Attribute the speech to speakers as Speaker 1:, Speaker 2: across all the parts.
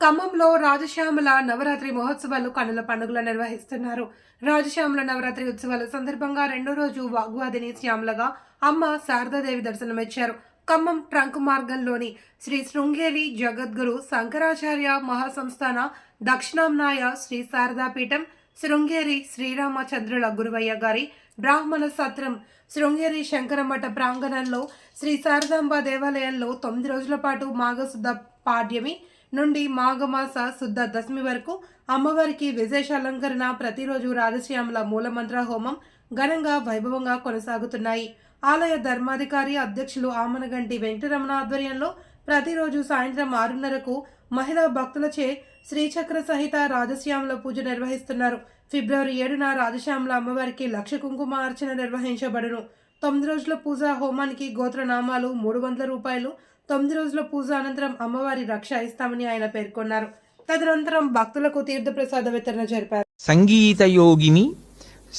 Speaker 1: ఖమ్మంలో రాజశ్యామల నవరాత్రి మహోత్సవాలు కనుల పండుగలు నిర్వహిస్తున్నారు. రాజశ్యామల నవరాత్రి ఉత్సవాల సందర్భంగా రెండో రోజు వాగ్వాదిని శ్యామలగా అమ్మ శారదాదేవి దర్శనమిచ్చారు. ఖమ్మం ట్రంక్ మార్గంలోని శ్రీ శృంగేరి జగద్గురు శంకరాచార్య మహాసంస్థాన దక్షిణాంనాయ శ్రీ శారదాపీఠం శృంగేరి శ్రీరామచంద్రుల గురువయ్య గారి బ్రాహ్మణ సత్రం శృంగేరి శంకరమఠ ప్రాంగణంలో శ్రీ శారదాంబ దేవాలయంలో తొమ్మిది రోజుల పాటు మాఘశుద్ధ పాడ్యమి నుండి మాఘమాస శుద్ధ దశమి వరకు అమ్మవారికి విశేష అలంకరణ ప్రతిరోజు రాజశ్యామల మూలమంత్ర హోమం ఘనంగా వైభవంగా కొనసాగుతున్నాయి. ఆలయ ధర్మాధికారి అధ్యక్షులు ఆమనగంటి వెంకటరమణ ఆధ్వర్యంలో ప్రతిరోజు సాయంత్రం ఆరున్నరకు మహిళా భక్తులచే శ్రీచక్ర సహిత రాజశ్యామల పూజ నిర్వహిస్తున్నారు. ఫిబ్రవరి ఏడున రాజశ్యామల అమ్మవారికి లక్ష కుంకుమ అర్చన నిర్వహించబడును. తొమ్మిది రోజుల పూజ హోమానికి గోత్రనామాలు మూడు వందల రూపాయలు తొమ్మిది రోజుల పూజ అనంతరం అమ్మవారి రక్ష ఇస్తామని ఆయన పేర్కొన్నారు. తదనంతరం భక్తులకు తీర్థప్రసాద వితరణ జరిపారు
Speaker 2: సంగీతయోగిని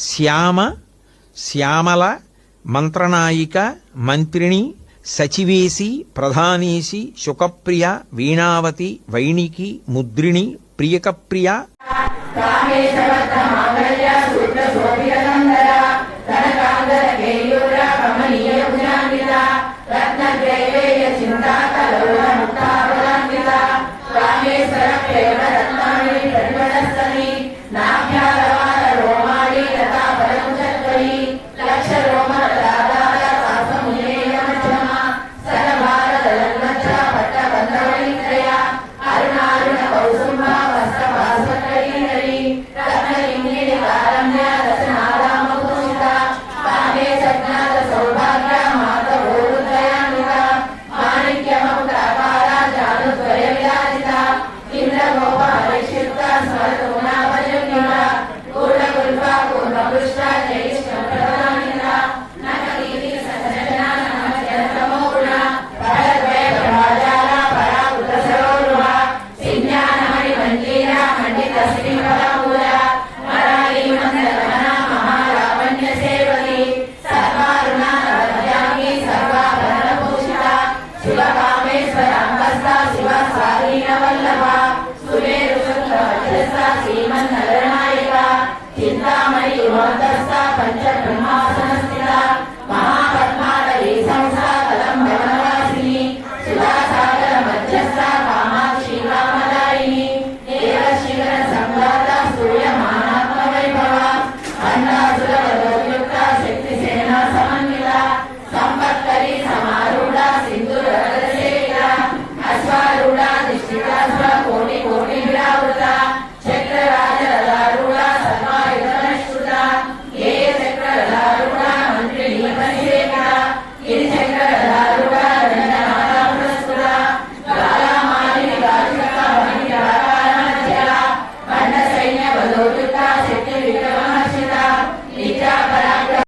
Speaker 2: శ్యామ శ్యామల మంత్రనాయిక మంత్రిణి సచివేసి ప్రధానేసి శుకప్రియ వీణావతి వైణికి ముద్రిణి ప్రియకప్రియ.
Speaker 3: Amen. Father,